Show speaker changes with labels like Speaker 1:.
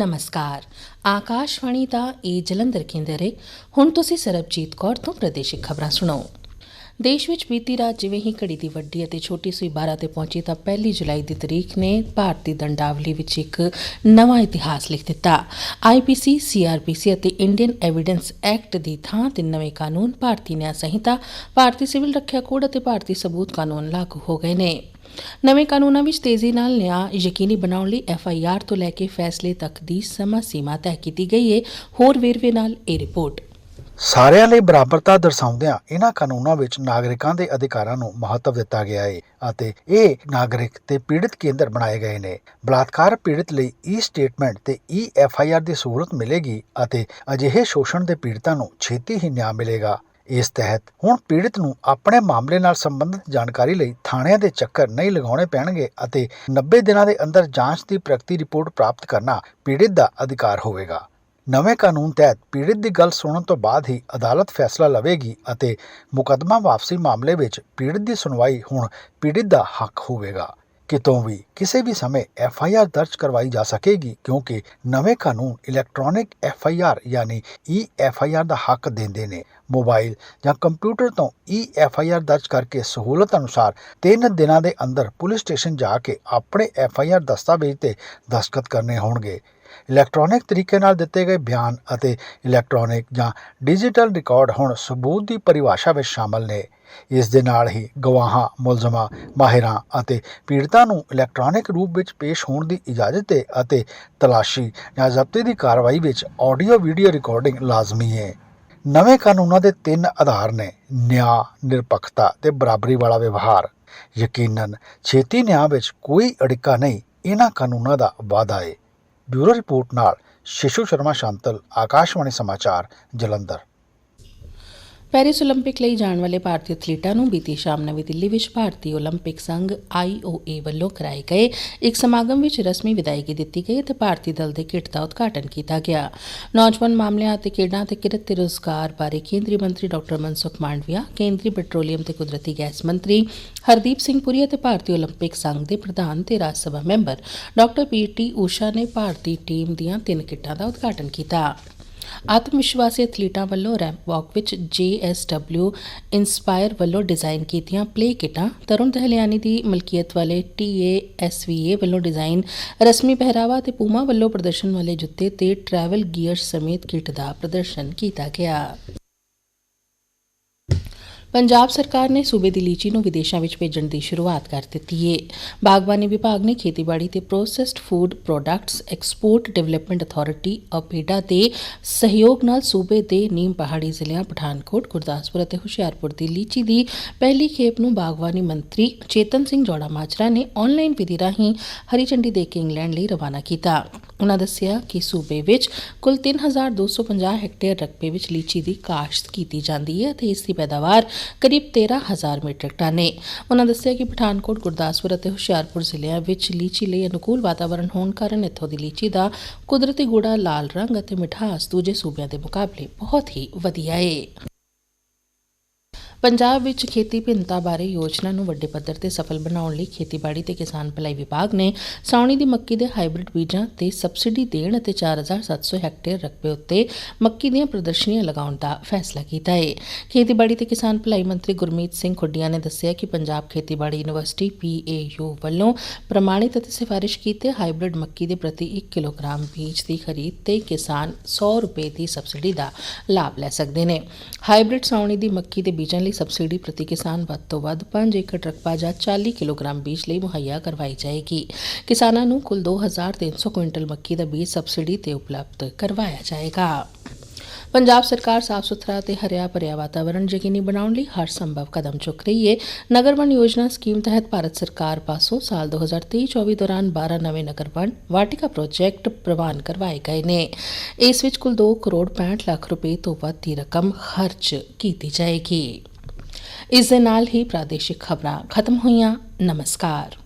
Speaker 1: ਨਮਸਕਾਰ। ਆਕਾਸ਼ਵਾਣੀ ਦਾ ਇਹ ਜਲੰਧਰ ਕੇਂਦਰ ਹੈ ਹੁਣ ਤੁਸੀਂ ਸਰਬਜੀਤ ਕੌਰ ਤੋਂ ਪ੍ਰਦੇਸ਼ਿਕ ਖਬਰਾਂ ਸੁਣੋ। ਦੇਸ਼ ਵਿੱਚ ਬੀਤੀ ਰਾਤ ਜਿਵੇਂ ਹੀ ਘੜੀ ਦੀ ਵੱਡੀ ਅਤੇ ਛੋਟੀ ਸੂਈ 12 ਤੇ ਪਹੁੰਚੀ ਤਾਂ ਪਹਿਲੀ ਜੁਲਾਈ ਦੀ ਤਰੀਕ ਨੇ ਭਾਰਤੀ ਦੰਡਾਵਲੀ ਵਿੱਚ ਇੱਕ ਨਵਾਂ ਇਤਿਹਾਸ ਲਿਖ ਦਿੱਤਾ। ਆਈਪੀਸੀ ਸੀਆਰਪੀਸੀ ਅਤੇ ਇੰਡੀਅਨ ਐਵੀਡੈਂਸ ਐਕਟ ਦੀ ਥਾਂ ਤੇ ਨਵੇਂ ਕਾਨੂੰਨ, ਭਾਰਤੀ ਨਿਆਂ ਸੰਹਿਤਾ, ਭਾਰਤੀ ਸਿਵਲ ਰੱਖਿਆ ਕੋਡ ਅਤੇ ਭਾਰਤੀ ਸਬੂਤ ਕਾਨੂੰਨ ਲਾਗੂ ਹੋ ਗਏ ਨੇ। ਨਵੇਂ ਕਾਨੂੰਨਾਂ ਵਿੱਚ ਤੇਜ਼ੀ ਨਾਲ ਨਿਆਂ, ਯਕੀਨੀ ਬਣਾਉਣ ਲਈ ਐਫਆਈਆਰ ਤੋਂ ਲੈ ਕੇ ਫੈਸਲੇ ਤੱਕ ਦੀ ਸਮਾਂ ਸੀਮਾ ਤੈਅ ਕੀਤੀ ਗਈ ਹੈ ਹੋਰ ਵੇਰਵੇ ਨਾਲ ਇਹ ਰਿਪੋਰਟ।
Speaker 2: ਸਾਰਿਆਂ ਲਈ ਬਰਾਬਰਤਾ ਦਰਸਾਉਂਦਿਆਂ ਇਹਨਾਂ ਕਾਨੂੰਨਾਂ ਵਿੱਚ ਨਾਗਰਿਕਾਂ ਦੇ ਅਧਿਕਾਰਾਂ ਨੂੰ ਮਹੱਤਵ ਦਿੱਤਾ ਗਿਆ ਹੈ ਅਤੇ ਇਹ ਨਾਗਰਿਕ ਤੇ ਪੀੜਤ ਕੇਂਦਰ ਬਣਾਏ ਗਏ ਨੇ। ਬਲਾਤਕਾਰ ਪੀੜਤ ਲਈ ਈ ਸਟੇਟਮੈਂਟ ਤੇ ਈ ਐਫ ਆਈ ਆਰ ਦੀ ਸਹੂਲਤ ਮਿਲੇਗੀ ਅਤੇ ਅਜਿਹੇ ਸ਼ੋਸ਼ਣ ਦੇ ਪੀੜਤਾਂ ਨੂੰ ਛੇਤੀ ਹੀ ਨਿਆਂ ਮਿਲੇਗਾ। ਇਸ ਤਹਿਤ ਹੁਣ ਪੀੜਤ ਨੂੰ ਆਪਣੇ ਮਾਮਲੇ ਨਾਲ ਸੰਬੰਧਿਤ ਜਾਣਕਾਰੀ ਲਈ ਥਾਣਿਆਂ ਦੇ ਚੱਕਰ ਨਹੀਂ ਲਗਾਉਣੇ ਪੈਣਗੇ ਅਤੇ 90 ਦਿਨਾਂ ਦੇ ਅੰਦਰ ਜਾਂਚ ਦੀ ਪ੍ਰਗਤੀ ਰਿਪੋਰਟ ਪ੍ਰਾਪਤ ਕਰਨਾ ਪੀੜਤ ਦਾ ਅਧਿਕਾਰ ਹੋਵੇਗਾ। ਨਵੇਂ ਕਾਨੂੰਨ ਤਹਿਤ ਪੀੜਤ ਦੀ ਗੱਲ ਸੁਣਨ ਤੋਂ ਬਾਅਦ ਹੀ ਅਦਾਲਤ ਫੈਸਲਾ ਲਵੇਗੀ ਅਤੇ ਮੁਕੱਦਮਾ ਵਾਪਸੀ ਮਾਮਲੇ ਵਿੱਚ ਪੀੜਤ ਦੀ ਸੁਣਵਾਈ ਹੁਣ ਪੀੜਤ ਦਾ ਹੱਕ ਹੋਵੇਗਾ। ਕਿਤੋਂ ਵੀ ਕਿਸੇ ਵੀ ਸਮੇਂ ਐਫ ਆਈ ਆਰ ਦਰਜ ਕਰਵਾਈ ਜਾ ਸਕੇਗੀ, ਕਿਉਂਕਿ ਨਵੇਂ ਕਾਨੂੰਨ ਇਲੈਕਟ੍ਰੋਨਿਕ ਐਫ ਆਈ ਆਰ ਯਾਨੀ ਈ ਐਫ ਆਈ ਆਰ ਦਾ ਹੱਕ ਦਿੰਦੇ ਨੇ। ਮੋਬਾਈਲ ਜਾਂ ਕੰਪਿਊਟਰ ਤੋਂ ਈ ਐਫ ਆਈ ਆਰ ਦਰਜ ਕਰਕੇ ਸਹੂਲਤ ਅਨੁਸਾਰ 3 ਦਿਨਾਂ ਦੇ ਅੰਦਰ ਪੁਲਿਸ ਸਟੇਸ਼ਨ ਜਾ ਕੇ ਆਪਣੇ ਐਫ ਆਈ ਆਰ ਦਸਤਾਵੇਜ਼ ਤੇ ਦਸਤਖਤ ਕਰਨੇ ਹੋਣਗੇ। ਇਲੈਕਟ੍ਰੋਨਿਕ ਤਰੀਕੇ ਨਾਲ ਦਿੱਤੇ ਗਏ ਬਿਆਨ ਅਤੇ ਇਲੈਕਟ੍ਰੋਨਿਕ ਜਾਂ ਡਿਜੀਟਲ ਰਿਕਾਰਡ ਹੁਣ ਸਬੂਤ ਦੀ ਪਰਿਭਾਸ਼ਾ ਵਿੱਚ ਸ਼ਾਮਲ ਨੇ। ਇਸ ਦੇ ਨਾਲ ਹੀ ਗਵਾਹਾਂ, ਮੁਲਜ਼ਮਾਂ, ਮਾਹਿਰਾਂ ਅਤੇ ਪੀੜਤਾਂ ਨੂੰ ਇਲੈਕਟ੍ਰੋਨਿਕ ਰੂਪ ਵਿੱਚ ਪੇਸ਼ ਹੋਣ ਦੀ ਇਜਾਜ਼ਤ ਹੈ ਅਤੇ ਤਲਾਸ਼ੀ ਜਾਂ ਜ਼ਬਤੇ ਦੀ ਕਾਰਵਾਈ ਵਿੱਚ ਆਡੀਓ ਵੀਡੀਓ ਰਿਕਾਰਡਿੰਗ ਲਾਜ਼ਮੀ ਹੈ। ਨਵੇਂ ਕਾਨੂੰਨਾਂ ਦੇ ਤਿੰਨ ਆਧਾਰ ਨੇ, ਨਿਆਂ, ਨਿਰਪੱਖਤਾ ਤੇ ਬਰਾਬਰੀ ਵਾਲਾ ਵਿਵਹਾਰ। ਯਕੀਨਨ, ਛੇਤੀ ਨਿਆਂ ਵਿੱਚ ਕੋਈ ਅੜਿੱਕਾ ਨਹੀਂ ਇਹਨਾਂ ਕਾਨੂੰਨਾਂ ਦਾ ਵਾਅਦਾ ਹੈ ਬਿਊਰੋ ਰਿਪੋਰਟ ਨਾਲ ਸ਼ਿਸ਼ੂ ਸ਼ਰਮਾ ਸ਼ਾਂਤਲ ਆਕਾਸ਼ਵਾਣੀ ਸਮਾਚਾਰ ਜਲੰਧਰ।
Speaker 1: ਪੈਰਿਸ 올림픽 ਲਈ ਜਾਣ ਵਾਲੇ ਭਾਰਤੀ ਐਥਲੀਟਾਂ ਨੂੰ ਬੀਤੀ ਸ਼ਾਮ ਨਵੀਂ ਦਿੱਲੀ ਵਿੱਚ ਭਾਰਤੀ 올림픽 ਸੰਘ IOA ਵੱਲੋਂ ਕਰਾਏ ਗਏ ਇੱਕ ਸਮਾਗਮ ਵਿੱਚ ਰਸਮੀ ਵਿਦਾਇਗੀ ਦਿੱਤੀ ਗਈ ਅਤੇ ਭਾਰਤੀ ਦਲ ਦੇ ਕਿੱਟ ਦਾ ਉਦਘਾਟਨ ਕੀਤਾ ਗਿਆ ਨੌਜਵਾਨ ਮਾਮਲਿਆਂ ਅਤੇ ਖੇਡਾਂ ਤੇ ਕਿਰਤ ਤੇ ਰੋਜ਼ਗਾਰ ਬਾਰੇ ਕੇਂਦਰੀ ਮੰਤਰੀ ਡਾਕਟਰ ਮਨਸੁਖ ਮਾਂਡਵੀਆ ਕੇਂਦਰੀ ਪੈਟਰੋਲੀਅਮ ਤੇ ਕੁਦਰਤੀ ਗੈਸ ਮੰਤਰੀ ਹਰਦੀਪ ਸਿੰਘ ਪੁਰੀ ਅਤੇ ਭਾਰਤੀ 올림픽 ਸੰਘ ਦੇ ਪ੍ਰਧਾਨ ਤੇ Rajya Sabha member doctor P T Usha ਨੇ ਭਾਰਤੀ ਟੀਮ ਦੀਆਂ ਤਿੰਨ ਕਿੱਟਾਂ ਦਾ ਉਦਘਾਟਨ ਕੀਤਾ ਆਤਮ ਵਿਸ਼ਵਾਸੀ ਐਥਲੀਟਾਂ ਵੱਲੋਂ ਰੈਂਪ ਵਾਕ ਵਿੱਚ JSW ਇਨਸਪਾਇਰ ਵੱਲੋਂ ਡਿਜ਼ਾਈਨ ਕੀਤੀਆਂ ਪਲੇ ਕਿਟਾਂ, ਤਰੁਣ ਦਹਲਿਆਣੀ ਦੀ ਮਲਕੀਅਤ ਵਾਲੇ TASVA ਵੱਲੋਂ ਡਿਜ਼ਾਈਨ, ਰਸਮੀ ਪਹਿਰਾਵਾ ਤੇ ਪੂਮਾ ਵੱਲੋਂ ਪ੍ਰਦਰਸ਼ਨ ਵਾਲੇ ਜੁੱਤੇ ਤੇ ਟਰੈਵਲ ਗੀਅਰ ਸਮੇਤ ਕਿਟ ਦਾ ਪ੍ਰਦਰਸ਼ਨ ਕੀਤਾ ਗਿਆ। ਪੰਜਾਬ ਸਰਕਾਰ ਨੇ ਸੂਬੇ ਦੀ ਲੀਚੀ ਨੂੰ ਵਿਦੇਸ਼ਾਂ ਵਿੱਚ ਭੇਜਣ ਦੀ ਸ਼ੁਰੂਆਤ ਕਰ ਦਿੱਤੀ ਹੈ ਬਾਗਬਾਨੀ ਵਿਭਾਗ ਨੇ ਖੇਤੀਬਾੜੀ ਤੇ processed food products export development authority APEDA ਦੇ ਸਹਿਯੋਗ ਨਾਲ ਸੂਬੇ ਦੇ ਨੀਮ ਪਹਾੜੀ ਜ਼ਿਲ੍ਹਿਆਂ ਪਠਾਨਕੋਟ, ਗੁਰਦਾਸਪੁਰ ਅਤੇ ਹੁਸ਼ਿਆਰਪੁਰ ਦੀ ਲੀਚੀ ਦੀ ਪਹਿਲੀ ਖੇਪ ਨੂੰ ਬਾਗਬਾਨੀ ਮੰਤਰੀ ਚੇਤਨ ਸਿੰਘ ਜੋੜਾ ਮਾਜਰਾ ਨੇ ਆਨਲਾਈਨ ਵਿਧੀ ਰਾਹੀਂ ਹਰੀ ਝੰਡੀ ਦੇ ਕੇ ਇੰਗਲੈਂਡ ਲਈ ਰਵਾਨਾ ਕੀਤਾ। ਉਹਨਾਂ ਦੱਸਿਆ ਕਿ ਸੂਬੇ ਵਿੱਚ ਕੁੱਲ 3250 ਹੈਕਟੇਅਰ ਰਕਬੇ ਵਿੱਚ ਲੀਚੀ ਦੀ ਕਾਸ਼ਤ ਕੀਤੀ ਜਾਂਦੀ ਹੈ ਅਤੇ ਇਸ ਦੀ ਪੈਦਾਵਾਰ ਕਰੀਬ 13000 ਮੀਟ੍ਰਿਕ ਟਨ। ਹੈ ਉਹਨਾਂ ਦੱਸਿਆ ਕਿ ਪਠਾਨਕੋਟ, ਗੁਰਦਾਸਪੁਰ ਅਤੇ ਹੁਸ਼ਿਆਰਪੁਰ ਜ਼ਿਲ੍ਹਿਆਂ ਵਿੱਚ ਲੀਚੀ ਲਈ ਅਨੁਕੂਲ ਵਾਤਾਵਰਣ ਹੋਣ ਕਾਰਨ ਇੱਥੋਂ ਦੀ ਲੀਚੀ ਦਾ ਕੁਦਰਤੀ ਗੂੜਾ ਲਾਲ ਰੰਗ ਅਤੇ ਮਿਠਾਸ ਦੂਜੇ ਸੂਬਿਆਂ ਦੇ ਮੁਕਾਬਲੇ ਬਹੁਤ ਹੀ ਵਧੀਆ ਹੈ ਪੰਜਾਬ ਵਿੱਚ ਖੇਤੀ ਭਿੰਨਤਾ ਬਾਰੇ ਯੋਜਨਾ ਨੂੰ ਵੱਡੇ ਪੱਧਰ ਤੇ ਸਫਲ ਬਣਾਉਣ ਲਈ ਖੇਤੀਬਾੜੀ ਤੇ ਕਿਸਾਨ ਭਲਾਈ ਵਿਭਾਗ ਨੇ ਸਾਉਣੀ ਦੀ ਮੱਕੀ ਦੇ ਹਾਈਬ੍ਰਿਡ ਬੀਜਾਂ ਤੇ ਸਬਸਿਡੀ ਦੇਣ ਅਤੇ 4700 ਹੈਕਟੇਅਰ ਰਕਬੇ ਉੱਤੇ ਮੱਕੀ ਦੀਆਂ ਪ੍ਰਦਰਸ਼ਨੀਆਂ ਲਗਾਉਣ ਦਾ ਫੈਸਲਾ ਕੀਤਾ ਹੈ ਖੇਤੀਬਾੜੀ ਤੇ ਕਿਸਾਨ ਭਲਾਈ ਮੰਤਰੀ ਗੁਰਮੀਤ ਸਿੰਘ ਖੁੱਡੀਆਂ ਨੇ ਦੱਸਿਆ ਕਿ ਪੰਜਾਬ ਖੇਤੀਬਾੜੀ ਯੂਨੀਵਰਸਿਟੀ PAU ਵੱਲੋਂ ਪ੍ਰਮਾਣਿਤ ਅਤੇ ਸਿਫਾਰਿਸ਼ ਕੀਤੇ ਹਾਈਬ੍ਰਿਡ ਮੱਕੀ ਦੇ ਪ੍ਰਤੀ 1 ਕਿਲੋਗ੍ਰਾਮ ਬੀਜ ਦੀ ਖਰੀਦ ਤੇ ਕਿਸਾਨ 100 ਰੁਪਏ ਦੀ ਸਬਸਿਡੀ ਦਾ ਲਾਭ ਲੈ ਸਕਦੇ ਨੇ। ਹਾਈਬ੍ਰਿਡ ਸਾਉਣੀ ਦੀ ਮੱਕੀ ਦੇ ਬੀਜਾਂ ਲਈ ਲਈ ਸਬਸਿਡੀ ਪ੍ਰਤੀ ਕਿਸਾਨ ਵੱਧ ਤੋਂ ਵੱਧ 5 ਏਕੜ ਰਕਬਾ ਜਾਂ 40 ਕਿਲੋਗ੍ਰਾਮ ਬੀਜ ਲਈ ਮੁਹੱਈਆ ਕਰਵਾਈ ਜਾਏਗੀ, ਕਿਸਾਨਾਂ ਨੂੰ ਕੁੱਲ 2300 ਕੁਇੰਟਲ ਮੱਕੀ ਦਾ ਬੀਜ ਸਬਸਿਡੀ ਤੇ ਉਪਲਬਧ ਕਰਵਾਇਆ ਜਾਏਗਾ। ਪੰਜਾਬ ਸਰਕਾਰ ਸਾਫ਼ ਸੁਥਰਾ ਤੇ ਹਰਿਆ ਭਰਿਆ ਵਾਤਾਵਰਣ ਯਕੀਨੀ ਬਣਾਉਣ ਲਈ ਹਰ ਸੰਭਵ ਕਦਮ ਚੁੱਕ ਰਹੀ ਹੈ ਨਗਰ ਵਣ ਯੋਜਨਾ ਸਕੀਮ ਤਹਿਤ ਭਾਰਤ ਸਰਕਾਰ ਪਾਸੋਂ ਸਾਲ 2023-24 ਦੌਰਾਨ 12 ਨਵੇਂ ਨਗਰ ਵਣ ਵਾਟਿਕਾ ਪ੍ਰੋਜੈਕਟ ਪ੍ਰਵਾਨ ਕਰਵਾਏ ਗਏ ਨੇ। ਇਸ ਵਿੱਚ ਕੁੱਲ 2 ਕਰੋੜ 65 ਲੱਖ ਰੁਪਏ ਤੋਂ ਵੱਧ ਦੀ ਰਕਮ ਖਰਚ ਕੀਤੀ ਜਾਏਗੀ। ਇਸ ਦੇ ਨਾਲ ਹੀ ਪ੍ਰਾਦੇਸ਼ਿਕ ਖਬਰਾਂ ਖਤਮ ਹੋਈਆਂ। ਨਮਸਕਾਰ।